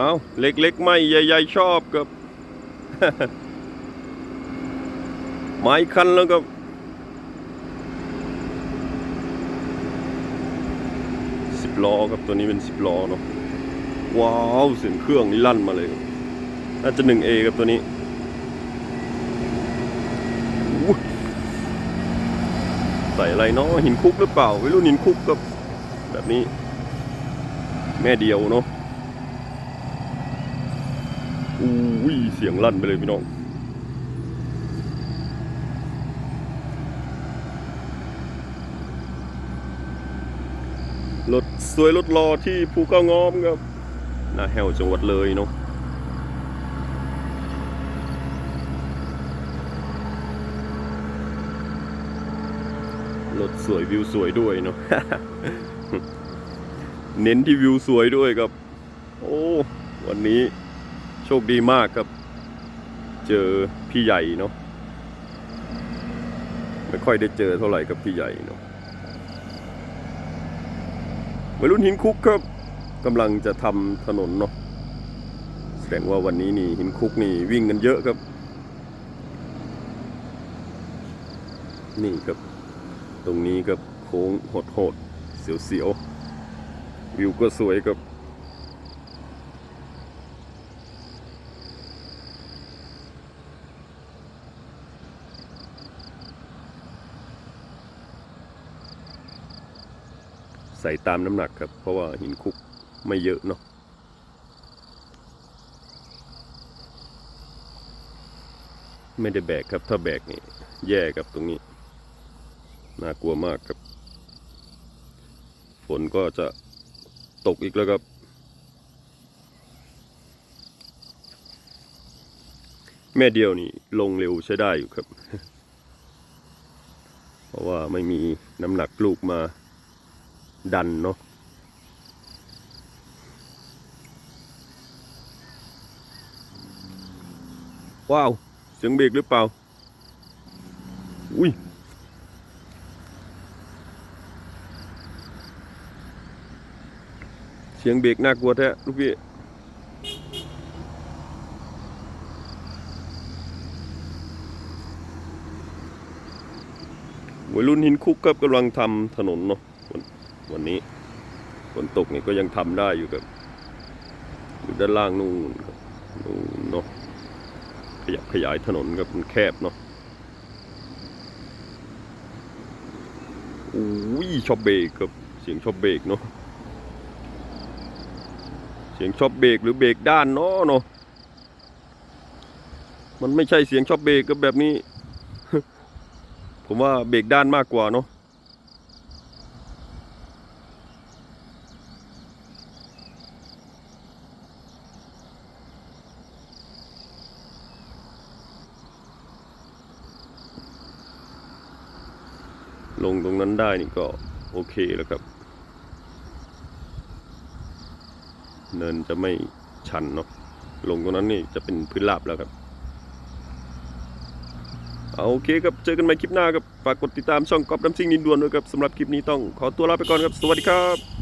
เอาเล็กๆ ไม่ใหญ่ๆ ชอบกับ ไม้คันแล้วก็สิบล้อครับตัวนี้เป็นสิบล้อเนาะว้าวเสียงเครื่องนี่ลั่นมาเลยครับน่าจะหนึ่งเอครับตัวนี้ใส่อะไรเนาะหินคุกหรือเปล่าไม่รู้หินคุกกับแบบนี้ แม่เดียวเนาะ อุ้ยเสียงลั่นไปเลยพี่น้องรถสวยรถรอที่ภูเก้างอมครับนาแฮวจังหวัดเลยเนาะรถสวยวิวสวยด้วยเนาะเน้นที่วิวสวยด้วยครับ โอ้ วันนี้ โชคดีมากครับ เจอพี่ใหญ่เนาะไม่ค่อยได้เจอเท่าไหร่กับพี่ใหญ่เนาะวัยรุ่นหินคุกครับกำลังจะทำถนนเนาะแสดงว่าวันนี้นี่หินคุกนี่วิ่งกันเยอะครับ นี่ครับ ตรงนี้ครับโค้งโหดโหดๆเสียวๆวิวก็สวยครับ ใส่ตามน้ำหนักครับ เพราะว่าหินคุกไม่เยอะเนาะไม่ได้แบกครับ ถ้าแบกนี่แย่ครับตรงนี้ น่ากลัวมากครับ ฝนก็จะตกอีกแล้วครับ แม่เดียวนี่ลงเร็วใช้ได้อยู่ครับ เพราะว่าไม่มีน้ำหนักลูกมา ดันเนาะว้าวเสียงเบรกหรือเปล่า อุ้ยเสียงเบรกน่ากลัวแท้ลูกพี่วัยรุ่นหินคุกครับกำลังทำถนนเนาะ วันนี้ฝนตกนี่ก็ยังทำได้อยู่ครับอยู่ด้านล่างนู่นครับนู่นเนาะขยับขยายถนนครับมันแคบเนาะอุ้ยชอบเบรกครับเสียงชอบเบรกเนาะเสียงชอบเบรกหรือเบรกด้านเนาะเนาะมันไม่ใช่เสียงชอบเบรกกับแบบนี้ ผมว่าเบรกด้านมากกว่าเนาะ ลงตรงนั้นได้นี่ก็โอเคแล้วครับ เนินจะไม่ชันเนาะลงตรงนั้นนี่จะเป็นพื้นราบแล้วครับเอาโอเคครับ เจอกันใหม่คลิปหน้าครับ ฝากกดติดตามช่องก๊อฟดัมซิงนินดวนด้วยครับสำหรับคลิปนี้ต้องขอตัวลาไปก่อนครับ สวัสดีครับ